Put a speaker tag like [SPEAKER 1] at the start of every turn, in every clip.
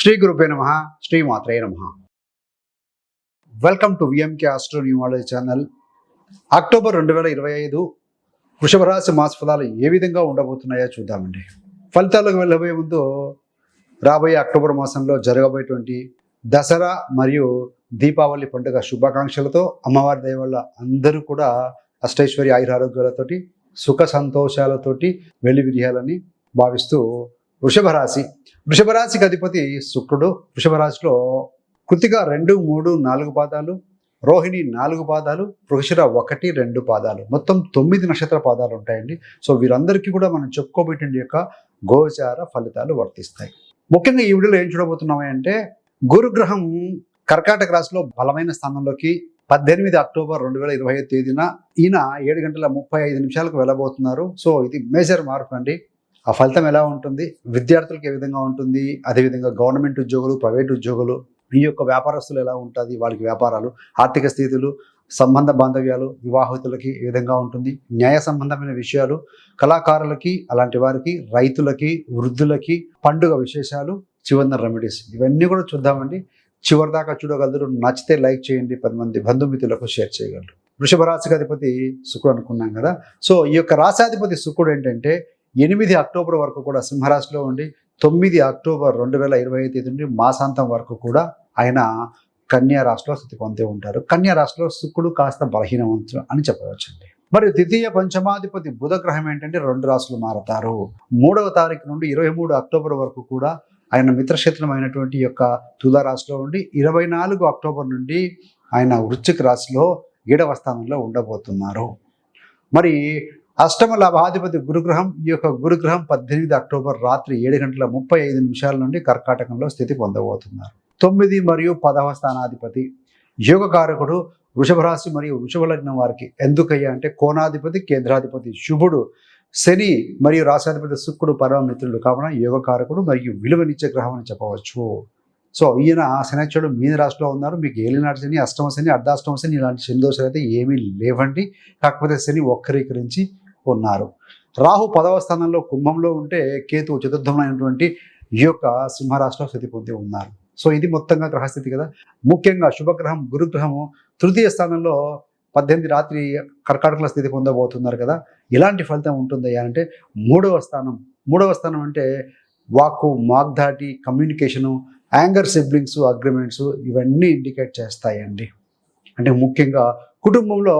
[SPEAKER 1] శ్రీ గురుపే నమ శ్రీ మాత్రే నమ. Welcome to VMK astro numerology channel October రెండు వేల ఇరవై ఐదు వృషభ రాశి మాస ఫలాలు ఏ విధంగా ఉండబోతున్నాయో చూద్దామండి. ఫలితాలకు వెళ్ళబోయే ముందు రాబోయే అక్టోబర్ మాసంలో జరగబోయేటువంటి దసరా మరియు దీపావళి పండుగ శుభాకాంక్షలతో అమ్మవారి దయ వల్ల అందరూ కూడా అష్టైశ్వర్య ఆయురారోగ్యాలతోటి సుఖ సంతోషాలతోటి వెళ్ళి విరియాలని భావిస్తూ వృషభ రాశి వృషభరాశికి అధిపతి శుక్రుడు. వృషభరాశిలో కృతిక రెండు మూడు నాలుగు పాదాలు రోహిణి నాలుగు పాదాలు వృషిర ఒకటి రెండు పాదాలు. మొత్తం తొమ్మిది నక్షత్ర పాదాలు ఉంటాయండి. సో వీరందరికీ కూడా మనం చెప్పుకోబెట్టిన యొక్క గోచార ఫలితాలు వర్తిస్తాయి. ముఖ్యంగా ఈ వీడియోలో ఏం చూడబోతున్నాం అంటే గురుగ్రహం కర్కాటక రాశిలో బలమైన స్థానంలోకి పద్దెనిమిది అక్టోబర్ రెండు వేల ఇరవై ఐదు తేదీన ఈయన ఏడు గంటల ముప్పై ఐదు నిమిషాలకు వెళ్ళబోతున్నారు. సో ఇది మేజర్ మార్పు అండి. ఆ ఫలితం ఎలా ఉంటుంది? విద్యార్థులకు ఏ విధంగా ఉంటుంది? అదేవిధంగా గవర్నమెంట్ ఉద్యోగులు ప్రైవేట్ ఉద్యోగులు ఈ యొక్క వ్యాపారస్తులు ఎలా ఉంటుంది వాళ్ళకి వ్యాపారాలు ఆర్థిక స్థితులు సంబంధ బాంధవ్యాలు వివాహితులకి ఏ విధంగా ఉంటుంది? న్యాయ సంబంధమైన విషయాలు కళాకారులకి అలాంటి వారికి రైతులకి వృద్ధులకి పండుగ విశేషాలు చివరిన రెమెడీస్. ఇవన్నీ కూడా చూద్దామండి. చివరి దాకా చూడగలరు. నచ్చితే లైక్ చేయండి. పది మంది బంధుమిత్రులకు షేర్ చేయగలరు. వృషభ రాశికి అధిపతి శుక్రుడు అనుకున్నాం కదా? సో ఈ యొక్క రాశాధిపతి శుక్రుడు ఏంటంటే ఎనిమిది అక్టోబర్ వరకు కూడా సింహరాశిలో ఉండి తొమ్మిది అక్టోబర్ రెండు వేల ఇరవై ఐదు తేదీ నుండి మాసాంతం వరకు కూడా ఆయన కన్యా రాశిలో స్థితి పొందే ఉంటారు. కన్యా రాశిలో శుక్రుడు కాస్త బలహీనవంతుడు అని చెప్పవచ్చండి. మరి ద్వితీయ పంచమాధిపతి బుధ గ్రహం ఏంటంటే రెండు రాశులు మారతారు. మూడవ తారీఖు నుండి ఇరవై మూడు అక్టోబర్ వరకు కూడా ఆయన మిత్రక్షేత్రమైనటువంటి యొక్క తులారాశిలో ఉండి ఇరవై నాలుగు అక్టోబర్ నుండి ఆయన వృశ్చిక రాశిలో ఏడవ స్థానంలో ఉండబోతున్నారు. మరి అష్టమ లాభాధిపతి గురుగ్రహం ఈ యొక్క గురుగ్రహం పద్దెనిమిది అక్టోబర్ రాత్రి ఏడు గంటల ముప్పై ఐదు నిమిషాల నుండి కర్కాటకంలో స్థితి పొందబోతున్నారు. తొమ్మిది మరియు పదవ స్థానాధిపతి యోగకారకుడు వృషభ రాశి మరియు వృషభ లగ్నం వారికి ఎందుకయ్యా అంటే కోణాధిపతి కేంద్రాధిపతి శుభుడు శని మరియు రాశాధిపతి శుక్రుడు పరమమిత్రుడు కావున యోగకారకుడు మరియు విలువనిచ్చే గ్రహం అని చెప్పవచ్చు. సో ఈయన శనిచుడు మీన రాశిలో ఉన్నారు. మీకు ఏలినాటి శని అష్టమ శని అర్ధాష్టమ శని ఇలాంటి శని దోషాలు అయితే ఏమీ లేవండి. కాకపోతే శని వక్రీకరించి ఉన్నారు రాహు పదవ స్థానంలో కుంభంలో ఉంటే కేతు చతుర్థమైనటువంటి ఈ యొక్క సింహరాశిలో స్థితి పొంది ఉన్నారు. సో ఇది మొత్తంగా గ్రహస్థితి కదా. ముఖ్యంగా శుభగ్రహం గురుగ్రహము తృతీయ స్థానంలో పద్దెనిమిది రాత్రి కర్కాటకల స్థితి పొందబోతున్నారు కదా. ఎలాంటి ఫలితం ఉంటుంది అంటే మూడవ స్థానం. మూడవ స్థానం అంటే వాక్కు మాగ్ధాటి కమ్యూనికేషను యాంగర్ సిబ్లింగ్స్ అగ్రిమెంట్స్ ఇవన్నీ ఇండికేట్ చేస్తాయండి. అంటే ముఖ్యంగా కుటుంబంలో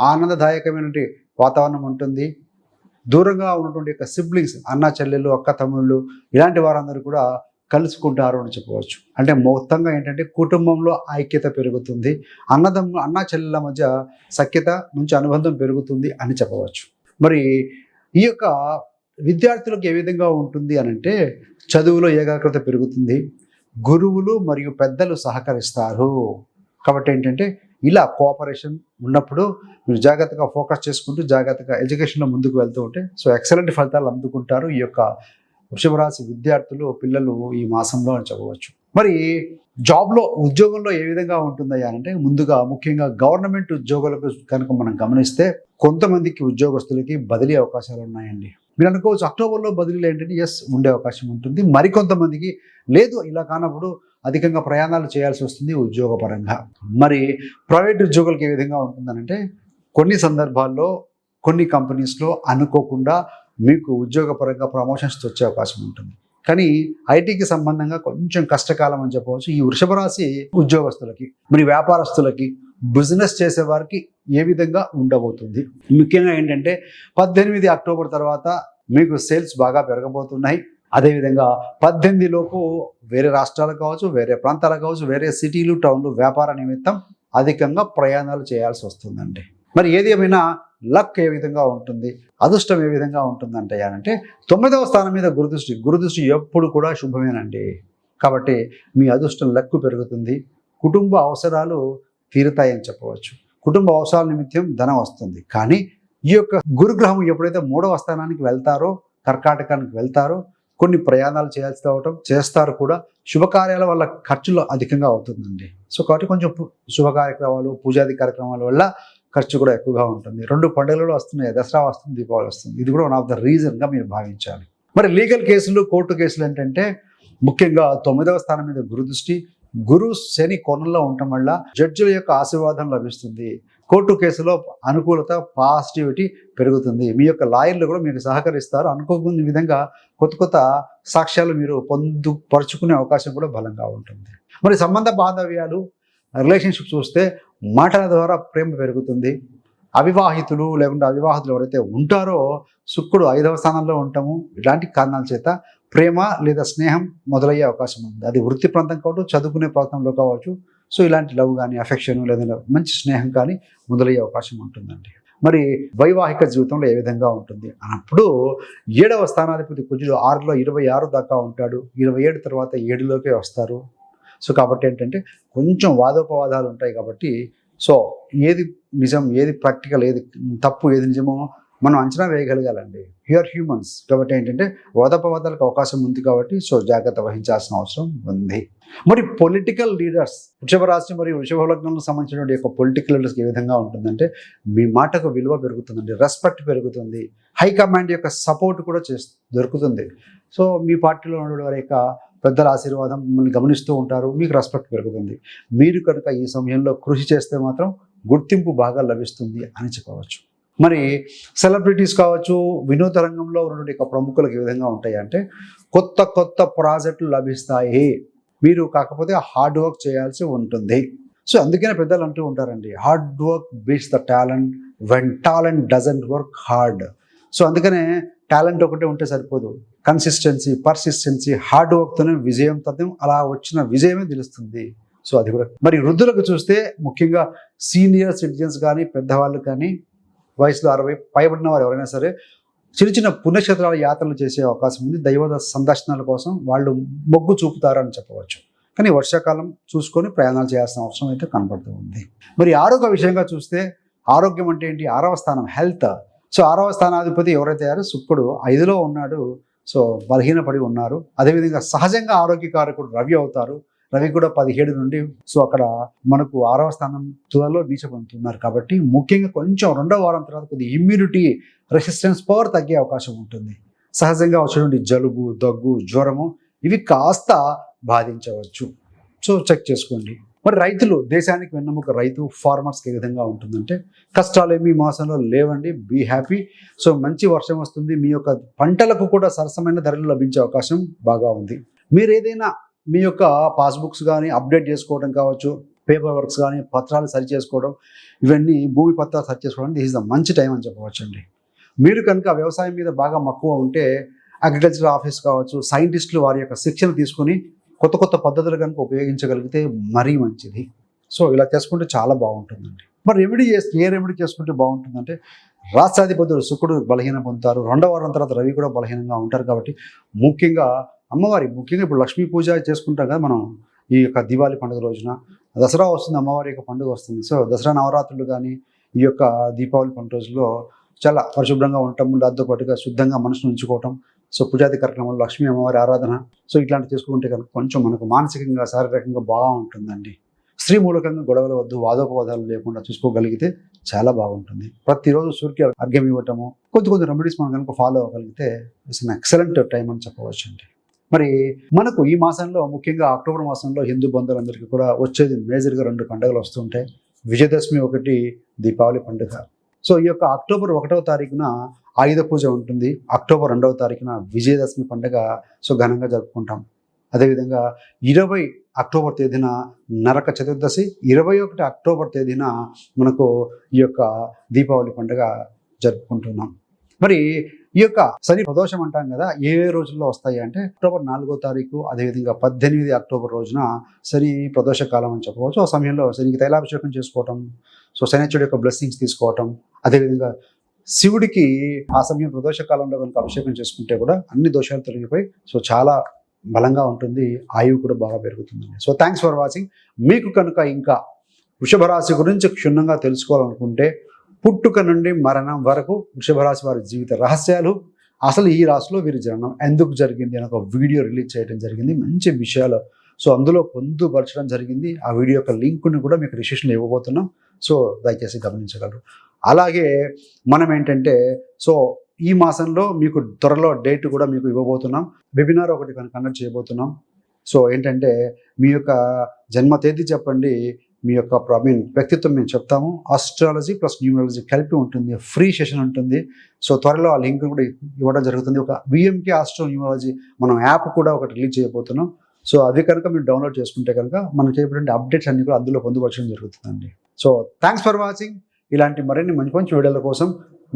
[SPEAKER 1] ఆనందదాయకమైనటువంటి వాతావరణం ఉంటుంది. దూరంగా ఉన్నటువంటి యొక్క సిబ్లింగ్స్ అన్న చెల్లెలు అక్క తమ్ముళ్ళు ఇలాంటి వారందరూ కూడా కలుసుకుంటారు అని చెప్పవచ్చు. అంటే మొత్తంగా ఏంటంటే కుటుంబంలో ఐక్యత పెరుగుతుంది. అన్నదమ్ము అన్న చెల్లెల మధ్య సఖ్యత నుంచి అనుబంధం పెరుగుతుంది అని చెప్పవచ్చు. మరి ఈ యొక్క విద్యార్థులకు ఏ విధంగా ఉంటుంది అని అంటే చదువులో ఏకాగ్రత పెరుగుతుంది. గురువులు మరియు పెద్దలు సహకరిస్తారు. కాబట్టి ఏంటంటే ఇలా కోఆపరేషన్ ఉన్నప్పుడు మీరు జాగ్రత్తగా ఫోకస్ చేసుకుంటూ జాగ్రత్తగా ఎడ్యుకేషన్లో ముందుకు వెళ్తూ ఉంటే సో ఎక్సలెంట్ ఫలితాలు అందుకుంటారు ఈ యొక్క వృషభరాశి విద్యార్థులు పిల్లలు ఈ మాసంలో అని చెప్పవచ్చు. మరి జాబ్లో ఉద్యోగంలో ఏ విధంగా ఉంటుందయ్యా అంటే ముందుగా ముఖ్యంగా గవర్నమెంట్ ఉద్యోగులకు కనుక మనం గమనిస్తే కొంతమందికి ఉద్యోగస్తులకి బదిలీ అవకాశాలు ఉన్నాయండి. మీరు అనుకోవచ్చు అక్టోబర్లో బదిలీలు ఏంటంటే ఎస్ ఉండే అవకాశం ఉంటుంది. మరికొంతమందికి లేదు ఇలా కానప్పుడు అధికంగా ప్రయాణాలు చేయాల్సి వస్తుంది ఉద్యోగపరంగా. మరి ప్రైవేట్ ఉద్యోగులకు ఏ విధంగా ఉంటుందనంటే కొన్ని సందర్భాల్లో కొన్ని కంపెనీస్లో అనుకోకుండా మీకు ఉద్యోగపరంగా ప్రమోషన్స్ వచ్చే అవకాశం ఉంటుంది. కానీ ఐటీకి సంబంధంగా కొంచెం కష్టకాలం అని చెప్పవచ్చు ఈ వృషభ రాశి ఉద్యోగస్తులకి మరి వ్యాపారస్తులకి బిజినెస్ చేసేవారికి ఏ విధంగా ఉండబోతుంది? ముఖ్యంగా ఏంటంటే పద్దెనిమిది అక్టోబర్ తర్వాత మీకు సేల్స్ బాగా పెరగబోతున్నాయి. అదేవిధంగా పద్దెనిమిది లోపు వేరే రాష్ట్రాలు కావచ్చు వేరే ప్రాంతాలు కావచ్చు వేరే సిటీలు టౌన్లు వ్యాపార నిమిత్తం అధికంగా ప్రయాణాలు చేయాల్సి వస్తుందండి. మరి ఏది ఏమైనా లక్ ఏ విధంగా ఉంటుంది అదృష్టం ఏ విధంగా ఉంటుందంటే అంటే తొమ్మిదవ స్థానం మీద గురుదృష్టి గురుదృష్టి ఎప్పుడు కూడా శుభమేనండి. కాబట్టి మీ అదృష్టం లక్కు పెరుగుతుంది కుటుంబ అవసరాలు తీరుతాయని చెప్పవచ్చు. కుటుంబ అవసరాల నిమిత్తం ధనం వస్తుంది. కానీ ఈ యొక్క గురుగ్రహం ఎప్పుడైతే మూడవ స్థానానికి వెళ్తారో కర్కాటకానికి వెళ్తారో కొన్ని ప్రయాణాలు చేయాల్సి అవటం చేస్తారు కూడా. శుభకార్యాల వల్ల ఖర్చులు అధికంగా అవుతుందండి. సో కాబట్టి కొంచెం శుభ కార్యక్రమాలు పూజాది కార్యక్రమాల వల్ల ఖర్చు కూడా ఎక్కువగా ఉంటుంది. రెండు పండుగలు వస్తున్నాయి. దసరా వస్తుంది దీపావళి వస్తుంది. ఇది కూడా వన్ ఆఫ్ ద రీజన్గా మీరు భావించాలి. మరి లీగల్ కేసులు కోర్టు కేసులు ఏంటంటే ముఖ్యంగా తొమ్మిదవ స్థానం మీద గురుదృష్టి గురు శని కోణంలో ఉండటం వల్ల జడ్జిల యొక్క ఆశీర్వాదం లభిస్తుంది. కోర్టు కేసులో అనుకూలత పాజిటివిటీ పెరుగుతుంది. మీ యొక్క లాయర్లు కూడా మీకు సహకరిస్తారు. అనుకోకుని విధంగా కొత్త కొత్త సాక్ష్యాలు మీరు పొందుపరుచుకునే అవకాశం కూడా బలంగా ఉంటుంది. మరి సంబంధ బాంధవ్యాలు రిలేషన్షిప్ చూస్తే మాటల ద్వారా ప్రేమ పెరుగుతుంది. అవివాహితులు లేకుంటే అవివాహితులు ఎవరైతే ఉంటారో శుక్రుడు ఐదవ స్థానంలో ఉంటాము ఇలాంటి కారణాల చేత ప్రేమ లేదా స్నేహం మొదలయ్యే అవకాశం ఉంది. అది వృత్తి ప్రాంతం కావచ్చు చదువుకునే ప్రాంతంలో కావచ్చు సో ఇలాంటి లవ్ కానీ అఫెక్షన్ లేదా మంచి స్నేహం కానీ మొదలయ్యే అవకాశం ఉంటుందండి. మరి వైవాహిక జీవితంలో ఏ విధంగా ఉంటుంది? అన్నప్పుడు ఏడవ స్థానాధిపతి కుజుడు ఆరులో ఇరవై ఆరు దాకా ఉంటాడు. ఇరవై ఏడు తర్వాత ఏడులోకే వస్తారు. సో కాబట్టి ఏంటంటే కొంచెం వాదోపవాదాలు ఉంటాయి కాబట్టి సో ఏది నిజం ఏది ప్రాక్టికల్ ఏది తప్పు ఏది నిజమో మనం అంచనా వేయగలగాలండి. హ్యూఆర్ హ్యూమన్స్ కాబట్టి ఏంటంటే వాదపవాదాలకు అవకాశం ఉంది కాబట్టి సో జాగ్రత్త వహించాల్సిన అవసరం ఉంది. మరి పొలిటికల్ లీడర్స్ వృషభ రాశి మరియు వృషభ లగ్నంలో సంబంధించిన యొక్క పొలిటికల్ లీడర్స్కి ఏ విధంగా ఉంటుందంటే మీ మాటకు విలువ పెరుగుతుందండి రెస్పెక్ట్ పెరుగుతుంది. హైకమాండ్ యొక్క సపోర్ట్ కూడా చే దొరుకుతుంది. సో మీ పార్టీలో ఉన్న వారి యొక్క పెద్దల ఆశీర్వాదం మిమ్మల్ని గమనిస్తూ ఉంటారు మీకు రెస్పెక్ట్ పెరుగుతుంది. మీరు కనుక ఈ సమయంలో కృషి చేస్తే మాత్రం గుర్తింపు బాగా లభిస్తుంది అని చెప్పవచ్చు. మరి సెలబ్రిటీస్ కావచ్చు వినోద రంగంలో ఉన్నటువంటి యొక్క ప్రముఖులకు ఏ విధంగా ఉంటాయి అంటే కొత్త కొత్త ప్రాజెక్టులు లభిస్తాయి. మీరు కాకపోతే హార్డ్ వర్క్ చేయాల్సి ఉంటుంది. సో అందుకనే పెద్దలు అంటూ ఉంటారండి hard work beats the talent when talent doesn't work hard so అందుకనే టాలెంట్ ఒకటే ఉంటే సరిపోదు. కన్సిస్టెన్సీ పర్సిస్టెన్సీ హార్డ్ వర్క్తోనే విజయం తథ్యం అలా వచ్చిన విజయమే తెలుస్తుంది. సో అది కూడా. మరి వృద్ధులకు చూస్తే ముఖ్యంగా సీనియర్ సిటిజన్స్ కానీ పెద్దవాళ్ళు కానీ వయసులో అరవై పైబడిన వారు ఎవరైనా సరే చిన్న చిన్న పుణ్యక్షేత్రాల యాత్రలు చేసే అవకాశం ఉంది. దైవ సందర్శనాల కోసం వాళ్ళు మొగ్గు చూపుతారని చెప్పవచ్చు. కానీ వర్షాకాలం చూసుకొని ప్రయాణాలు చేయాల్సిన అవసరం అయితే కనబడుతూ ఉంది. మరి ఆరోగ్య విషయంగా చూస్తే ఆరోగ్యం అంటే ఏంటి? ఆరవ స్థానం హెల్త్. సో ఆరవ స్థానాధిపతి ఎవరైతే అయ్యారో శుక్రుడు ఐదులో ఉన్నాడు. సో బలహీనపడి ఉన్నారు. అదేవిధంగా సహజంగా ఆరోగ్యకారకుడు రవి అవుతారు. రవి కూడా పదిహేడు నుండి సో అక్కడ మనకు ఆరవ స్థానం తులలో నీచ పొందుతున్నారు కాబట్టి ముఖ్యంగా కొంచెం రెండో వారం తర్వాత కొద్ది ఇమ్యూనిటీ రెసిస్టెన్స్ పవర్ తగ్గే అవకాశం ఉంటుంది. సహజంగా వచ్చినటువంటి జలుబు దగ్గు జ్వరము ఇవి కాస్త బాధించవచ్చు. సో చెక్ చేసుకోండి. మరి రైతులు దేశానికి వెన్నెముక రైతు ఫార్మర్స్కి ఏ విధంగా ఉంటుందంటే కష్టాలు ఏమి మాసంలో లేవండి బీ హ్యాపీ సో మంచి వర్షం వస్తుంది మీ యొక్క పంటలకు కూడా సరసమైన ధరలు లభించే అవకాశం బాగా ఉంది. మీరు ఏదైనా మీ యొక్క పాస్బుక్స్ కానీ అప్డేట్ చేసుకోవడం కావచ్చు పేపర్ వర్క్స్ కానీ పత్రాలు సరి చేసుకోవడం ఇవన్నీ భూమి పత్రాలు సరి చేసుకోవడం దిస్ ఇస్ ద మంచి టైం అని చెప్పవచ్చు అండి మీరు కనుక వ్యవసాయం మీద బాగా మక్కువ ఉంటే అగ్రికల్చర్ ఆఫీస్ కావచ్చు సైంటిస్టులు వారి యొక్క శిక్షణ తీసుకుని కొత్త కొత్త పద్ధతులు కనుక ఉపయోగించగలిగితే మరీ మంచిది. సో ఇలా చేసుకుంటే చాలా బాగుంటుందండి. మరి రెమెడీ చేస్తే ఏ రెమెడీ చేసుకుంటే బాగుంటుందంటే రాష్ట్రాధిపతులు శుక్రుడు బలహీనం పొందుతారు రెండవ వారం తర్వాత రవి కూడా బలహీనంగా ఉంటారు కాబట్టి ముఖ్యంగా అమ్మవారి ముఖ్యంగా ఇప్పుడు లక్ష్మీ పూజ చేసుకుంటాం కదా మనం ఈ యొక్క దివాళీ పండుగ రోజున. దసరా వస్తుంది అమ్మవారి యొక్క పండుగ వస్తుంది. సో దసరా నవరాత్రులు కానీ ఈ యొక్క దీపావళి పండుగ రోజుల్లో చాలా పరిశుభ్రంగా ఉండటం దాంతో పాటుగా శుద్ధంగా మనసును ఉంచుకోవటం. సో పూజాది కార్యక్రమాలు లక్ష్మీ అమ్మవారి ఆరాధన. సో ఇట్లాంటి చేసుకుంటే కనుక కొంచెం మనకు మానసికంగా శారీరకంగా బాగుంటుందండి. స్త్రీ మూలకంగా గొడవల వద్దు వాదోపవాదాలు లేకుండా చూసుకోగలిగితే చాలా బాగుంటుంది. ప్రతిరోజు సూర్య అర్ఘ్యం ఇవ్వటము కొద్ది కొద్ది రెమెడీస్ మనం కనుక ఫాలో అవ్వగలిగితే ఇట్స్ అన్ ఎక్సలెంట్ టైం అని చెప్పవచ్చు అండి మరి మనకు ఈ మాసంలో ముఖ్యంగా అక్టోబర్ మాసంలో హిందూ బంధువులందరికీ కూడా వచ్చేది మేజర్గా రెండు పండుగలు వస్తుంటాయి విజయదశమి ఒకటి దీపావళి పండుగ. సో ఈ యొక్క అక్టోబర్ ఒకటవ తారీఖున ఆయుధ పూజ ఉంటుంది. అక్టోబర్ రెండవ తారీఖున విజయదశమి పండుగ సో ఘనంగా జరుపుకుంటాం. అదేవిధంగా ఇరవై అక్టోబర్ తేదీన నరక చతుర్దశి ఇరవై ఒకటి అక్టోబర్ తేదీన మనకు ఈ యొక్క దీపావళి పండుగ జరుపుకుంటున్నాం. మరి ఈ యొక్క శని ప్రదోషం అంటాం కదా ఏ రోజుల్లో వస్తాయి అంటే అక్టోబర్ నాలుగో తారీఖు అదేవిధంగా పద్దెనిమిది అక్టోబర్ రోజున శని ప్రదోష కాలం అని చెప్పవచ్చు. ఆ సమయంలో శనికి తైలాభిషేకం చేసుకోవటం సో శనిచుడి యొక్క బ్లెస్సింగ్స్ తీసుకోవటం అదేవిధంగా శివుడికి ఆ సమయం ప్రదోష కాలంలో కనుక అభిషేకం చేసుకుంటే కూడా అన్ని దోషాలు తొలగిపోయి సో చాలా బలంగా ఉంటుంది ఆయువు కూడా బాగా పెరుగుతుంది సో థ్యాంక్స్ ఫర్ వాచింగ్ మీకు కనుక ఇంకా వృషభ రాశి గురించి క్షుణ్ణంగా తెలుసుకోవాలనుకుంటే పుట్టుక నుండి మరణం వరకు వృషభరాశి వారి జీవిత రహస్యాలు. అసలు ఈ రాశిలో వీరి జననం ఎందుకు జరిగింది అని ఒక వీడియో రిలీజ్ చేయడం జరిగింది. మంచి విషయాలు. సో అందులో పొందుపరచడం జరిగింది. ఆ వీడియో యొక్క లింక్ని కూడా మీకు రిజిస్ట్రేషన్ ఇవ్వబోతున్నాం. సో దయచేసి గమనించగలరు. అలాగే మనం ఏంటంటే సో ఈ మాసంలో మీకు త్వరలో డేట్ కూడా మీకు ఇవ్వబోతున్నాం. వెబినార్ ఒకటి కనుక కండక్ట్ చేయబోతున్నాం. సో ఏంటంటే మీ యొక్క జన్మ తేదీ చెప్పండి. మీ యొక్క ఐ మీన్ వ్యక్తిత్వం మేము చెప్తాము. ఆస్ట్రాలజీ ప్లస్ న్యూమరాలజీ కలిపి ఉంటుంది. ఫ్రీ సెషన్ ఉంటుంది. సో త్వరలో ఆ లింక్ కూడా ఇవ్వడం జరుగుతుంది. ఒక విఎంకే ఆస్ట్రో న్యూమరాలజీ మనం యాప్ కూడా ఒకటి రిలీజ్ చేయబోతున్నాం. సో అవి కనుక మీరు డౌన్లోడ్ చేసుకుంటే కనుక మనకి ఏమిటంటే అప్డేట్స్ అన్ని కూడా అందులో పొందుపరచడం జరుగుతుందండి. సో థ్యాంక్స్ ఫర్ వాచింగ్ ఇలాంటి మరిన్ని మంచి మంచి వీడియోల కోసం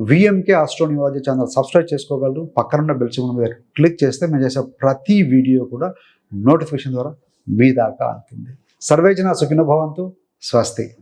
[SPEAKER 1] VMK astro numerology channel subscribe చేసుకోగలరు. పక్కనున్న బెల్ సింబల్ మీద క్లిక్ చేస్తే మేము చేసే ప్రతి వీడియో కూడా నోటిఫికేషన్ ద్వారా మీ దాకా అంటుంది సర్వేజన సుఖినభవంతు స్వస్తి.